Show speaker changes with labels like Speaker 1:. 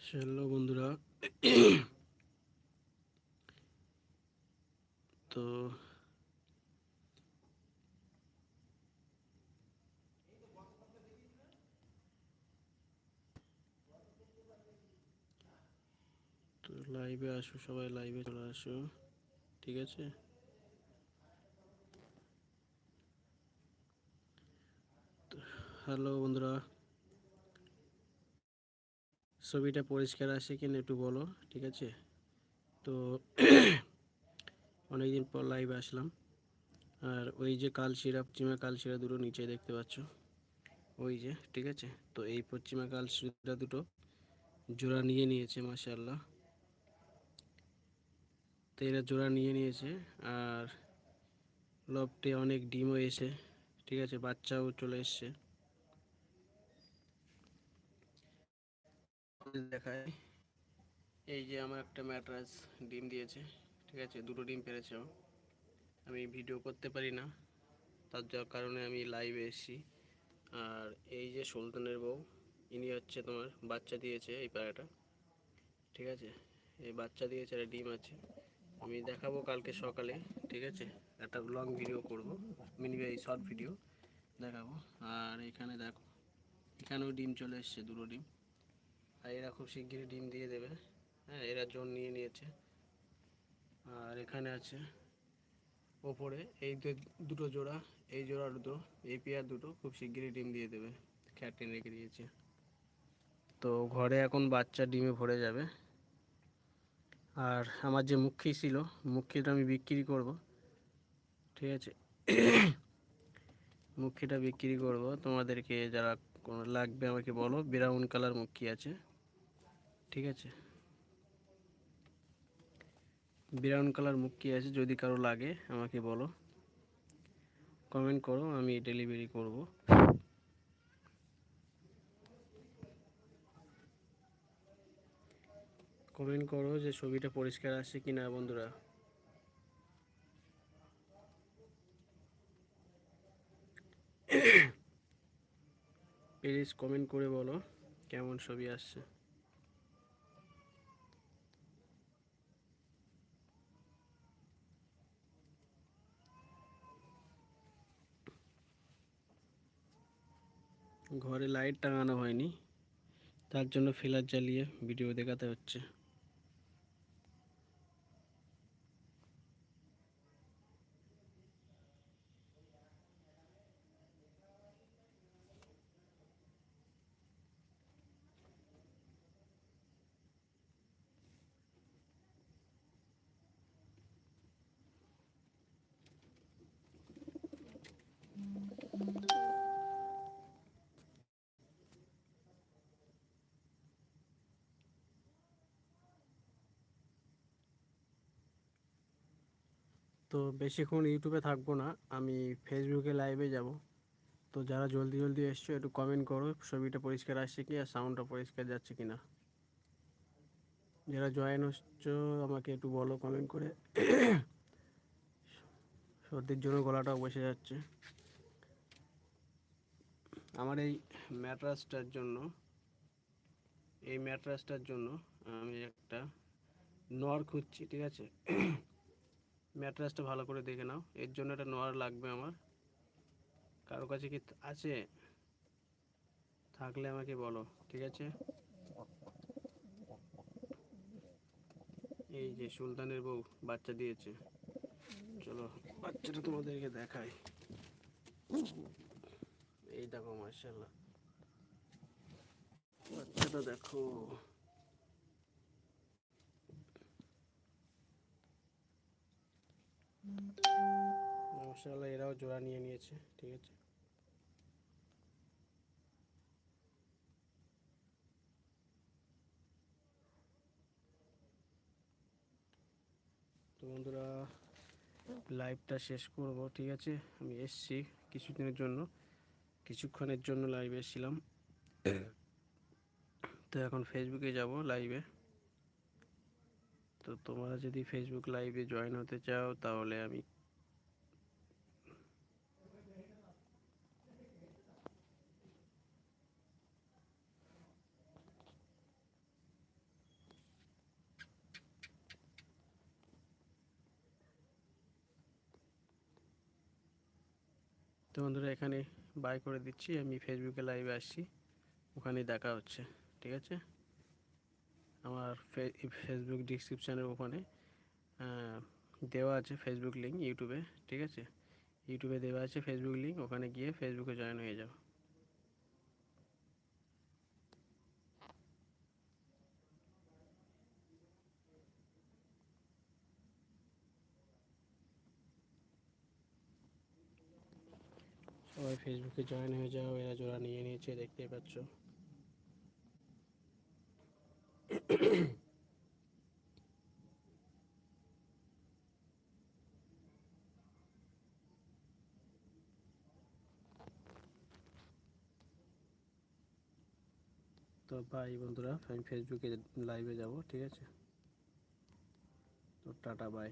Speaker 1: Hello বন্ধুরা তো তো লাইভে আসো, সবাই লাইভে চলে আসো, ঠিক আছে? হ্যালো বন্ধুরা। ছবিটা পরিষ্কার আসে কিনা একটু বলো, ঠিক আছে? তো, অনেকদিন পর লাইভে আসলাম। আর ওই যে কালশিরা, পশ্চিমা কালশিরা দুটো নিচে দেখতে পাচ্ছ। ওই যে, ঠিক আছে? তো এই পশ্চিমা কালশিরা দুটো জোড়া নিয়ে নিয়েছে মাসাল্লাহ তো এরা জোড়া নিয়ে নিয়েছে আর লবটে অনেক ডিমও এসে, ঠিক আছে, বাচ্চাও চলে এসছে। দেখায় এই যে আমার একটা ম্যাট্রাস ডিম দিয়েছে, ঠিক আছে, দুটো ডিম পেরেছে। আমি ভিডিও করতে পারি না, তার যার কারণে আমি লাইভে এসেছি। আর এই যে সুলতানের বউ, ইনি হচ্ছে তোমার বাচ্চা দিয়েছে এই পায়রাটা ঠিক আছে? এই বাচ্চা দিয়েছে আর ডিম আছে। আমি দেখাবো কালকে সকালে, ঠিক আছে? একটা লং ভিডিও করব মিনি এই শর্ট ভিডিও দেখাবো। আর এখানে দেখো, এখানেও ডিম চলে এসছে, দুটো ডিম। আর এরা খুব শিগগিরই ডিম দিয়ে দেবে। হ্যাঁ এরা জোন নিয়ে নিয়েছে। আর এখানে আছে ওপরে, এই দুটো জোড়া, এই জোড়া দুটো, এই পেয়ার দুটো খুব শিগগিরই ডিম দিয়ে দেবে। ক্যাটিন রেখে দিয়েছে। তো ঘরে এখন বাচ্চা ডিমে ভরে যাবে। আর আমার যে মুখী ছিল, মুখীটা আমি বিক্রি করব। ঠিক আছে? মুখীটা বিক্রি করব। তোমাদেরকে যারা লাগবে আমাকে বলো, ব্রাউন কালার মুখী আছে। ঠিক আছে? ব্রাউন কালার মুখী আছে, যদি কারও লাগে আমাকে বলো। কমেন্ট করো, আমি ডেলিভারি করব। কমেন্ট করো যে ছবিটা পরিষ্কার আসছে কি না বন্ধুরা। প্লিজ কমেন্ট করে বলো কেমন ছবি আসছে। ঘরে লাইট টাঙানো হয়নি, তার জন্য ফিলার জ্বালিয়ে ভিডিও দেখাতে হচ্ছে। তো বেশিক্ষণ ইউটিউবে থাকব না, আমি ফেসবুকে লাইভে যাব। তো যারা জলদি জলদি এসছো, একটু কমেন্ট করো, ছবিটা পরিষ্কার আসছে কি আর সাউন্ডটা পরিষ্কার যাচ্ছে কি না যারা জয়েন হচ্ছ, আমাকে একটু বলো কমেন্ট করে। সর্দির জন্য গলাটাও বসে যাচ্ছে। আমার এই ম্যাট্রাসটার জন্য, এই ম্যাট্রাসটার জন্য আমি একটা নর খুঁজছি, ঠিক আছে? ম্যাট্রাসটা ভালো করে দেখে নাও। এর জন্য একটা নোয়ার লাগবে আমার। কারও কাছে কি আছে? থাকলে আমাকে বলো, ঠিক আছে? এই যে সুলতানের বউ, বাচ্চা দিয়েছে। চলো, বাচ্চাটা তোমাদেরকে দেখাই। এই দেখো মার্শাল্লাহ বাচ্চাটা দেখো। মাশাআল্লাহ এরাও জোড়া নিয়ে নিয়েছে, ঠিক আছে? তো বন্ধুরা লাইভটা শেষ করব, ঠিক আছে? আমি এসছি কিছুদিনের জন্য, কিছুক্ষণের জন্য লাইভে এসেছিলাম। তো এখন ফেসবুকে যাব লাইভে তো তোমরা যদি ফেসবুক লাইভে জয়েন হতে চাও, তাহলে আমি তো বন্ধুরা, এখানে বাই করে দিচ্ছি। আমি ফেসবুকে লাইভে আসছি। ওখানে দেখা হচ্ছে, ঠিক আছে? আমার ফেসবুক ডিসক্রিপশানের ওখানে দেওয়া আছে ফেসবুক লিঙ্ক ইউটিউবে ঠিক আছে? ইউটিউবে দেওয়া আছে ফেসবুক লিঙ্ক ওখানে গিয়ে ফেসবুকে জয়েন হয়ে যাও সবাই ফেসবুকে জয়েন হয়ে যাও, এরা জোড়া নিয়ে নিয়েছে, দেখতেই পাচ্ছ। তো বাই বন্ধুরা, আমি ফেসবুকে লাইভে যাব, ঠিক আছে? তো টাটা বাই